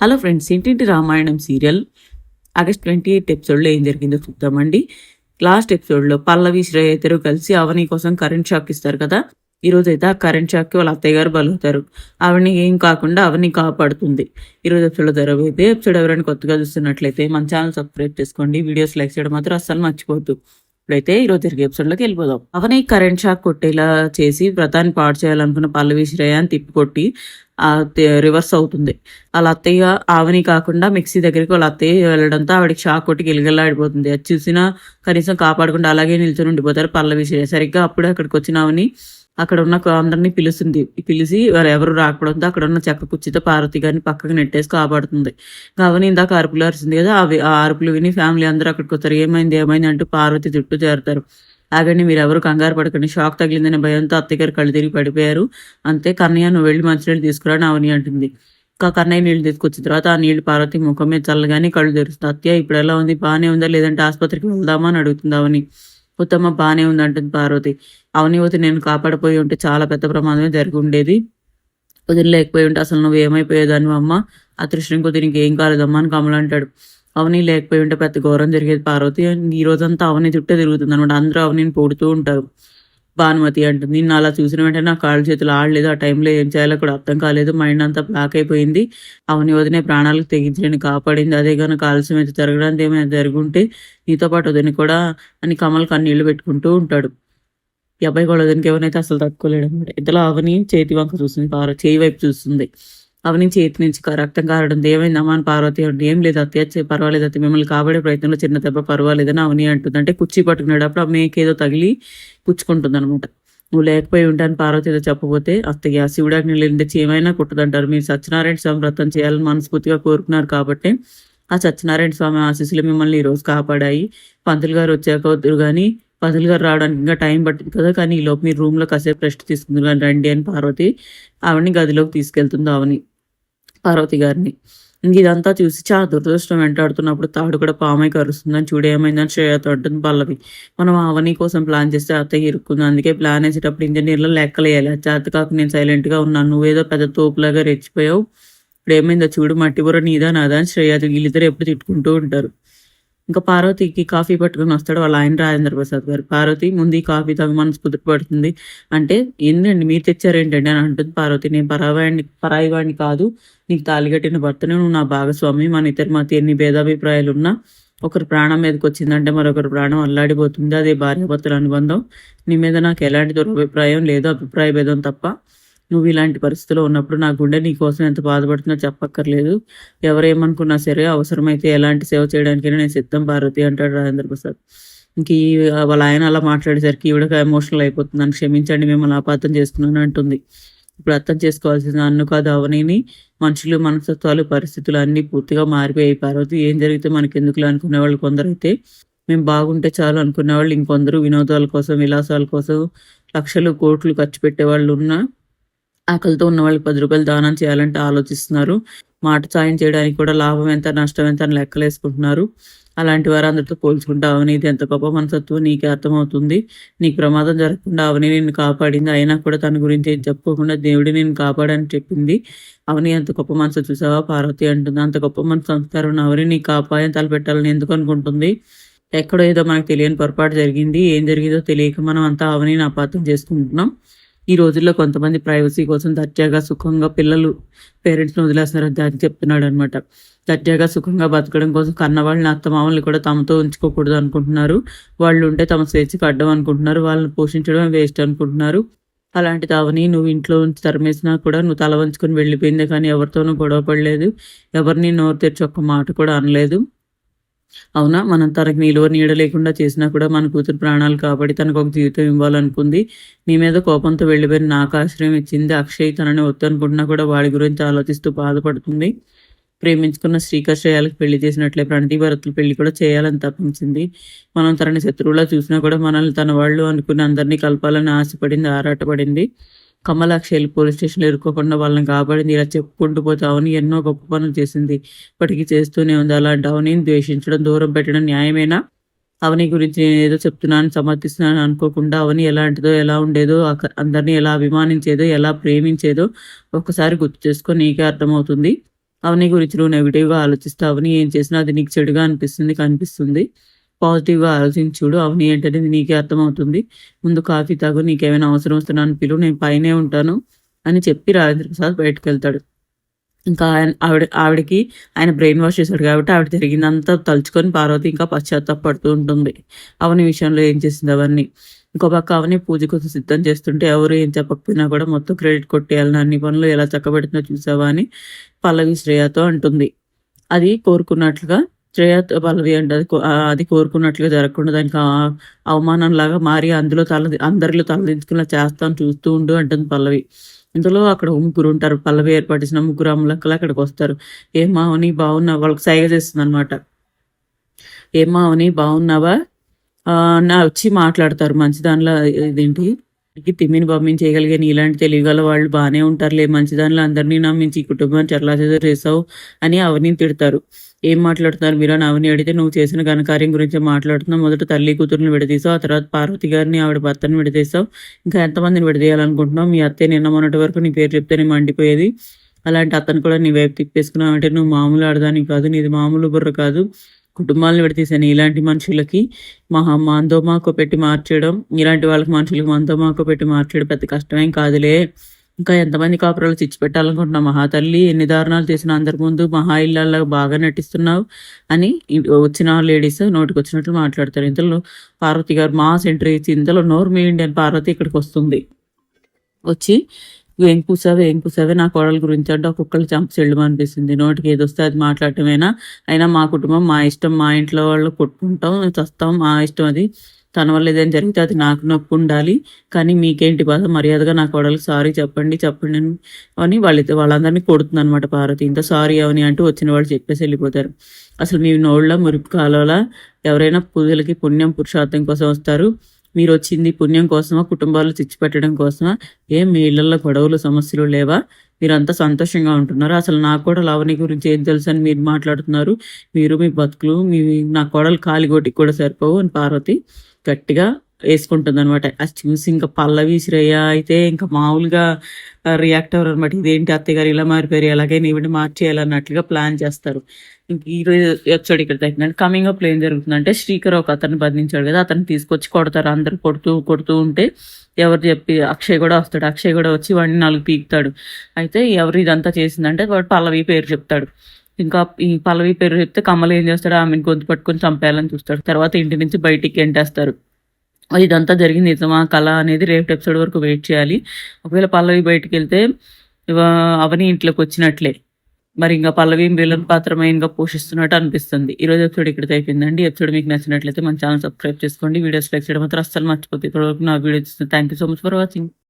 Hello friends Intinti Ramayanam serial August twenty eighth ఎపిసోడ్లో ఏం జరిగిందో చూద్దామండి. లాస్ట్ ఎపిసోడ్లో పల్లవి శ్రేయ ఇద్దరు కలిసి అవని కోసం కరెంట్ షాక్ ఇస్తారు కదా. ఈరోజు అయితే ఆ కరెంట్ షాక్కి వాళ్ళ అత్తయ్య గారు బలుగుతారు ఆవిడని ఏం కాకుండా అవని కాపాడుతుంది. ఈ రోజు ఎపిసోడ్లో జరగబోతే ఎపిసోడ్ ఎవరైనా కొత్తగా చూస్తున్నట్లయితే మన ఛానల్ సబ్స్క్రైబ్ చేసుకోండి. వీడియోస్ లైక్ చేయడం మాత్రం అస్సలు మర్చిపోద్దు ఇప్పుడైతే ఈ రోజు జరిగే ఎపిసోడ్లోకి వెళ్ళిపోదాం. అవని కరెంట్ షాక్ కొట్టేలా చేసి వ్రతాన్ని పాడు చేయాలనుకున్న పల్లవి శ్రేయాన్ని తిప్పి కొట్టి రివర్స్ అవుతుంది. వాళ్ళ అత్తయ్య ఆవని కాకుండా మిక్సీ దగ్గరికి వాళ్ళ అత్తయ్య వెళ్ళడంతో ఆవిడకి షాక్ కొట్టి గిలగిల్లాడిపోతుంది అది చూసినా కనీసం కాపాడకుండా అలాగే నిల్చొని ఉండిపోతారు పల్లవి శ్రేయ సరిగ్గా అప్పుడే అక్కడికి వచ్చిన ఆవని అక్కడ ఉన్న అందరినీ పిలుస్తుంది. పిలిచి వారు ఎవరు రాకపోవడంతో అక్కడ ఉన్న చెక్క కుర్చీతో పార్వతి గారిని పక్కకు నెట్టేసి కాపాడుతుంది. కావని ఇందాక అరుపులు అరిచింది కదా అవి ఆ అరుపులు విని ఫ్యామిలీ అందరూ అక్కడికి వస్తారు. ఏమైంది ఏమైంది అంటూ పార్వతి చుట్టూ చేరుతారు ఆగండి మీరు ఎవరు కంగారు పడకండి. షాక్ తగిలిందనే భయంతో అత్తగారు కళ్ళు తిరిగి పడిపోయారు. అంతే కన్నయ్య నువ్వు వెళ్ళి మంచినీళ్ళు తీసుకురా అవని అంటుంది. ఇంకా కన్నయ్య నీళ్ళు తీసుకొచ్చిన తర్వాత ఆ నీళ్ళు పార్వతి ముఖం మీద చల్లగానే కళ్ళు తెరుస్తుంది. అత్తయ్య ఇప్పుడు ఎలా ఉంది? బాగానే ఉందా? లేదంటే ఆసుపత్రికి వెళ్దామా అని అడుగుతుంది ఉత్తమ్మ బాగానే ఉంది అంటుంది పార్వతి. అవని వదిన నేను కాపాడిపోయి ఉంటే చాలా పెద్ద ప్రమాదమే జరిగి ఉండేది. వదిన లేకపోయి ఉంటే అసలు నువ్వు ఏమైపోయేదాన్ని అమ్మ? ఆ కొద్ది నీకు ఏం కాలేదమ్మా అని కమల అంటాడు. అవని లేకపోయి ఉంటే పెద్ద ఘోరం జరిగేది పార్వతి. ఈ రోజంతా అవని చుట్టే తిరుగుతుంది అనమాట అందరూ అవనిని పొడుతూ ఉంటారు. భానుమతి అంటుంది. నిన్ను అలా చూసిన వెంటనే నా కాళ్ళు చేతులు ఆడలేదు. ఆ టైంలో ఏం చేయాలో కూడా అర్థం కాలేదు. మైండ్ అంతా బ్లాక్ అయిపోయింది. అవని వదినే ప్రాణాలకు తెగించడానికి కాపాడింది. అదే కనుక ఆలస్యం అయితే జరగడానికి ఏమైనా జరుగుంటే నీతో పాటు వదిన కూడా అని కమల్ కన్నీళ్ళు పెట్టుకుంటూ ఉంటాడు. ఈ అబ్బాయి కూడా వదినకి ఎవరైతే అసలు తట్టుకోలేడు అనమాట ఇంతలో అవని చేతి వంక చూస్తుంది. పార చేయి వైపు చూస్తుంది. అవని చేతి నుంచి రక్తం కారడం ఏమైందమ్మా అని పార్వతి అంటే ఏం లేదు అత్య పర్వాలేదు అత్య మిమ్మల్ని కాపాడే ప్రయత్నంలో చిన్న దెబ్బ పర్వాలేదని అవని అంటుంది. అంటే కుర్చీ పట్టుకునేటప్పుడు ఆ మేకేదో తగిలి పుచ్చుకుంటుంది అనమాట నువ్వు లేకపోయి ఉంటాను పార్వతి ఏదో చెప్పబోతే అత్తయ్య శివుడాకి వెళ్ళింటే ఏమైనా కుట్టదంటారు. మీరు సత్యనారాయణ స్వామి వ్రతం చేయాలని మనస్ఫూర్తిగా కోరుకున్నారు కాబట్టి ఆ సత్యనారాయణ స్వామి ఆశీస్సులు మిమ్మల్ని ఈరోజు కాపాడాయి. పంతులు గారు వచ్చాక వద్దురు కానీ పంతులు గారు రావడానికి ఇంకా టైం పట్టింది కదా కానీ ఈ లోపు మీరు రూమ్లో కాసేపు రెస్ట్ తీసుకుంది కానీ రండి అని పార్వతి ఆవిడని గదిలోకి తీసుకెళ్తుంది ఆవిని పార్వతి గారిని. ఇంక ఇదంతా చూసి చాలా దురదృష్టం వెంటాడుతున్నప్పుడు తాడు కూడా పామై కరుస్తుందని చూడు ఏమైందని శ్రేయతో అంటుంది పల్లవి. మనం అవని కోసం ప్లాన్ చేస్తే అత్తయ్య ఇరుక్కుంది. అందుకే ప్లాన్ వేసేటప్పుడు ఇంజనీర్లో లెక్కలేయాలి. అది చేత కాక నేను సైలెంట్గా ఉన్నాను. నువ్వేదో పెద్ద తోపులాగా రెచ్చిపోయావు. ఇప్పుడు ఏమైందో చూడు మట్టి బుర్ర నీదా నాదా అని శ్రేయ వీళ్ళిద్దరు ఎప్పుడు తిట్టుకుంటూ ఉంటారు. ఇంకా పార్వతికి కాఫీ పట్టుకొని వస్తాడు వాళ్ళ ఆయన రాజేంద్ర ప్రసాద్ గారు. పార్వతి ముందు ఈ కాఫీ తాగి మనసు కుదురుపడుతుంది అంటే ఏంటండి మీరు తెచ్చారేంటండి అని అంటుంది పార్వతి. నేను పరావాడిని పరాయి కాదు నీకు తాలిగట్టిన భర్తనే నువ్వు నా భాగస్వామి. మన ఇద్దరి మధ్య ఎన్ని భేదాభిప్రాయాలు ఉన్నా ఒకరి ప్రాణం మీదకి వచ్చిందంటే మరొకరి ప్రాణం అల్లాడిపోతుంది. అదే భార్యాభర్తల అనుబంధం. నీ మీద నాకు ఎలాంటి దురభిప్రాయం లేదు. అభిప్రాయ భేదం తప్ప నువ్వు ఇలాంటి పరిస్థితిలో ఉన్నప్పుడు నా గుండె నీ కోసం ఎంత బాధపడుతుందో చెప్పక్కర్లేదు. ఎవరేమనుకున్నా సరే అవసరమైతే ఎలాంటి సేవ చేయడానికైనా నేను సిద్ధం భారతి అంటాడు రాజేంద్ర ప్రసాద్. ఇంక ఈ వాళ్ళ ఆయన అలా మాట్లాడేసరికి ఈవిడ ఎమోషనల్ అయిపోతుంది. క్షమించండి మిమ్మల్ని అపార్థం చేసుకున్నాను అంటుంది. ఇప్పుడు అర్థం చేసుకోవాల్సింది నన్ను కాదు అవనిని. మనుషులు మనస్తత్వాలు పరిస్థితులు అన్నీ పూర్తిగా మారిపోయాయి. పార్వతి ఏం జరిగితే మనకి ఎందుకులో అనుకునే వాళ్ళు కొందరైతే మేము బాగుంటే చాలు అనుకునే వాళ్ళు. ఇంకొందరు వినోదాల కోసం విలాసాల కోసం లక్షలు కోట్లు ఖర్చు పెట్టే వాళ్ళు ఉన్నా ఆకలితో ఉన్న వాళ్ళకి పది రూపాయలు దానం చేయాలంటే ఆలోచిస్తున్నారు. మాట సాయం చేయడానికి కూడా లాభం ఎంత నష్టం ఎంత అని లెక్కలేసుకుంటున్నారు అలాంటి వారు అందరితో పోల్చుకుంటే అవనీది ఎంత గొప్ప మనసత్వం నీకే అర్థమవుతుంది. నీకు ప్రమాదం జరగకుండా అవని నిన్ను కాపాడింది. అయినా కూడా తన గురించి చెప్పుకోకుండా దేవుడి నేను కాపాడని చెప్పింది. అవని ఎంత గొప్ప మనసు చూసావా? పార్వతి అంటుంది. అంత గొప్ప మనసు సంస్కారం అవని నీకు అపాయం తలపెట్టాలని ఎందుకు అనుకుంటుంది? ఎక్కడో ఏదో మనకు తెలియని పొరపాటు జరిగింది. ఏం జరిగిందో తెలియక మనం అంతా అవనిని అపార్థం చేసుకుంటున్నాం. ఈ రోజుల్లో కొంతమంది ప్రైవసీ కోసం దర్జాగా సుఖంగా పిల్లలు పేరెంట్స్ని వదిలేస్తున్నారు దాన్ని చెప్తున్నాడు అనమాట దర్జాగా సుఖంగా బతకడం కోసం కన్నవాళ్ళని అత్తమామల్ని కూడా తమతో ఉంచుకోకూడదు అనుకుంటున్నారు. వాళ్ళు ఉంటే తమ స్వేచ్ఛకి అడ్డం అనుకుంటున్నారు. వాళ్ళని పోషించడం వేస్ట్ అనుకుంటున్నారు. అలాంటి తావని నువ్వు ఇంట్లో ఉంచి తరిమేసినా కూడా నువ్వు తల వంచుకొని వెళ్ళిపోయింది కానీ ఎవరితోనూ గొడవ పడలేదు. ఎవరిని నోరు తెరిచి ఒక్క మాట కూడా అనలేదు. అవునా? మనం తనకి నిలువ నీడ లేకుండా చేసినా కూడా మన కూతురు ప్రాణాలు కాబట్టి తనకు ఒక జీవితం ఇవ్వాలనుకుంది. నీ మీద కోపంతో వెళ్ళిపోయిన నాకు ఆశ్రయం ఇచ్చింది అక్షయ్. తనని వద్దనుకుంటున్నా కూడా వాడి గురించి ఆలోచిస్తూ బాధపడుతుంది. ప్రేమించుకున్న శ్రీకర్షయాలకు పెళ్ళి చేసినట్లే ప్రణతి భరతులు పెళ్ళి కూడా చేయాలని తప్పించింది మనం తనని శత్రువులా చూసినా కూడా మనల్ని తన వాళ్ళు అనుకుని అందరినీ కలపాలని ఆశపడింది ఆరాటపడింది. కమలాక్షి పోలీస్ స్టేషన్లో ఇరుక్కోకుండా వాళ్ళని కాపాడింది. ఇలా చెప్పుకుంటూ పోతే అవని ఎన్నో గొప్ప పనులు చేసింది. ఇప్పటికీ చేస్తూనే ఉంది. అలాంటి అవనిని ద్వేషించడం దూరం పెట్టడం న్యాయమేనా? అవని గురించి నేను ఏదో చెప్తున్నాను సమర్థిస్తున్నాను అనుకోకుండా అవని ఎలాంటిదో ఎలా ఉండేదో అందరినీ ఎలా అభిమానించేదో ఎలా ప్రేమించేదో ఒక్కసారి గుర్తు చేసుకొని నీకే అర్థమవుతుంది. అవని గురించి నువ్వు నెగిటివ్‌గా ఆలోచిస్తావని అవని ఏం చేసినా అది నీకు చెడుగా అనిపిస్తుంది, కనిపిస్తుంది. పాజిటివ్‌గా ఆలోచించుడు చూడు. అవని ఏంటనేది నీకే అర్థమవుతుంది. ముందు కాఫీ తాగు. నీకేమైనా అవసరం వస్తే నన్ను పిలువు. నేను పైనే ఉంటాను అని చెప్పి రాజేంద్ర ప్రసాద్ బయటికెళ్తాడు. ఇంకా ఆయన ఆవిడ ఆవిడకి ఆయన బ్రెయిన్ వాష్ చేశాడు కాబట్టి ఆవిడ జరిగిందంతా తలుచుకొని పార్వతి ఇంకా పశ్చాత్తాపడుతూ ఉంటుంది. అవని విషయంలో ఏం చేసింది అవన్నీ. ఇంకో పక్క అవని పూజ కోసం సిద్ధం చేస్తుంటే ఎవరు ఏం చెప్పకపోయినా కూడా మొత్తం క్రెడిట్ కొట్టేయాలని అన్ని పనులు ఎలా చక్కబెడుతుందో చూసావా అని పల్లవి శ్రేయతో అంటుంది. అది కోరుకున్నట్లుగా శ్రేయ పల్లవి అండి అది అది కోరుకున్నట్లుగా జరగకుండా దానికి అవమానం అవమానంలాగా మారి అందులో తల అందరిలో తలదించుకునేలా చేస్తాను చూస్తూ ఉండు అంటుంది పల్లవి. ఇందులో అక్కడ ముగ్గురు ఉంటారు పల్లవి ఏర్పాటు ముగ్గురు అమ్మలక్కలు అక్కడికొస్తారు. "ఏమ్మా అవని బాగున్నావా?" వాళ్ళకి సైగ చేస్తుందనమాట. "ఏమ్మా అవని బాగున్నావా?" నా వచ్చి మాట్లాడతారు మంచి దానిలో ఇదేంటి తిమ్మిని పంపించేయగలిగే నీలాంటి తెలివిగల వాళ్ళు బాగానే ఉంటారులే. మంచిదానిలో అందరిని నమ్మించి ఈ కుటుంబాన్ని చర్లాచేదో చేసావు అని అవని తిడతారు. "ఏం మాట్లాడుతున్నారు మీరు?" అని అవని అడిగితే, "నువ్వు చేసిన ఘనకార్యం గురించి మాట్లాడుతున్నావు. మొదట తల్లి కూతురుని విడదీసావు. ఆ తర్వాత పార్వతి గారిని, ఆవిడ భర్తను విడదీసావు. ఇంకా ఎంతమందిని విడదీయాలనుకుంటున్నావు? మీ అత్తే నిన్న మొన్నటి వరకు నీ పేరు చెప్తేనే మండిపోయేది. అలాంటి అత్తను కూడా నీ వైపు తిప్పేసుకున్నావంటే నువ్వు మామూలు ఆడదానికి కాదు. నీది మామూలు బుర్ర కాదు. కుటుంబాలను విడదీసే ఇలాంటి మనుషులకి మహా మందో మాకో పెట్టి మార్చేయడం, ఇలాంటి వాళ్ళకి మనుషులకి మందో మాకో పెట్టి మార్చేయడం పెద్ద కష్టమేం కాదులే. ఇంకా ఎంతమంది కాపురాలు చిచ్చు పెట్టాలనుకుంటున్నావు మహాతల్లి. ఎన్ని దారుణాలు చేసిన అందరి ముందు మహా ఇల్లాల్లాగా బాగా నటిస్తున్నావు" అని వచ్చిన లేడీస్ నోటికి వచ్చినట్లు మాట్లాడతారు. ఇంతలో పార్వతి గారు మా సెంటర్ ఇచ్చి ఇంతలో నోరు మీ ఇండియన్ పార్వతి ఇక్కడికి వస్తుంది వచ్చి "ఏం కూసావే, ఏం కూసావే నా కోడల గురించి" అంటే ఒక్కొక్కళ్ళు చంప చెల్లుమనిపిస్తుంది. నోటికి ఏదొస్తే అది మాట్లాడటమేనా? అయినా మా కుటుంబం మా ఇష్టం. మా ఇంట్లో వాళ్ళు కొట్టుకుంటాం, చస్తాం. మా ఇష్టం అది. తన వల్ల ఏదైనా జరిగితే అది నాకు నొప్పుండాలి. కానీ మీకేంటి బాధ? మర్యాదగా నా కోడలికి సారీ చెప్పండి, చెప్పండి అని వాళ్ళిద్ద వాళ్ళందరిని కొడుతుందనమాట పార్వతి. ఇంత సారీ అవని అంటూ వచ్చిన వాళ్ళు చెప్పేసి వెళ్ళిపోతారు అసలు మీ నోళ్ళ మురికి కాలువల ఎవరైనా పూజలకి పుణ్యం, పురుషార్థం కోసం వస్తారు. మీరు వచ్చింది పుణ్యం కోసమా? కుటుంబాలు తెచ్చిపెట్టడం కోసమా? ఏం మీ ఇళ్ళలో గొడవలు, సమస్యలు లేవా? మీరంతా సంతోషంగా ఉంటున్నారు అసలు నాకు కూడా లవణి గురించి ఏం తెలుసని మీరు మాట్లాడుతున్నారు? మీరు మీ బతుకులు మీ నా కోడలు కాలిగోటికి కూడా సరిపోవు అని పార్వతి గట్టిగా యేసుకుంటుందనమాట. అది చూసి ఇంకా పల్లవి, శ్రేయ అయితే ఇంకా మామూలుగా రియాక్ట్ అవ్వరు అనమాట ఇదేంటి అత్తయ్య గారు ఇలా మారిపోయారు. ఎలాగైనా మార్చేయాలి అన్నట్లుగా ప్లాన్ చేస్తారు. ఈరోజు ఎపిసోడ్ ఇక్కడ తగ్గిందండి. కమింగ్ అప్ ఏం జరుగుతుందంటే శ్రీకర్ ఒక అతను బంధించాడు కదా! అతను తీసుకొచ్చి కొడతారు. అందరు కొడుతూ, కొడుతూ ఉంటే ఎవరు చెప్పి అక్షయ్ కూడా వస్తాడు. అక్షయ్ కూడా వచ్చి వాడిని నాలుగు పీకుతాడు. అయితే ఎవరు ఇదంతా చేసిందంటే వాడు పల్లవి పేరు చెప్తాడు. ఇంకా ఈ పల్లవి పేరు చెప్తే కమల్ ఏం చేస్తాడు ఆమెను గొంతు పట్టుకొని చంపేయాలని చూస్తాడు. తర్వాత ఇంటి నుంచి బయటికి ఎంటేస్తారు ఇదంతా జరిగింది నిజమా? కళ అనేది రేపు ఎపిసోడ్ వరకు వెయిట్ చేయాలి. ఒకవేళ పల్లవి బయటికి వెళ్తే అవని ఇంట్లోకి వచ్చినట్లే మరి ఇంకా పల్లవి విలన్ పాత్ర మెయిన్‌గా పోషిస్తున్నట్టు అనిపిస్తుంది. ఈరోజు ఎపిసోడ్ ఇక్కడికి అయిపోయిందండి. ఎపిసోడ్ మీకు నచ్చినట్లయితే మన ఛానల్ సబ్స్క్రైబ్ చేసుకోండి. వీడియోస్ లైక్ చేయడం మాత్రం అస్సలు మర్చిపోతుంది ఇప్పటివరకు నా వీడియో చూస్తుంది thank you so much for watching.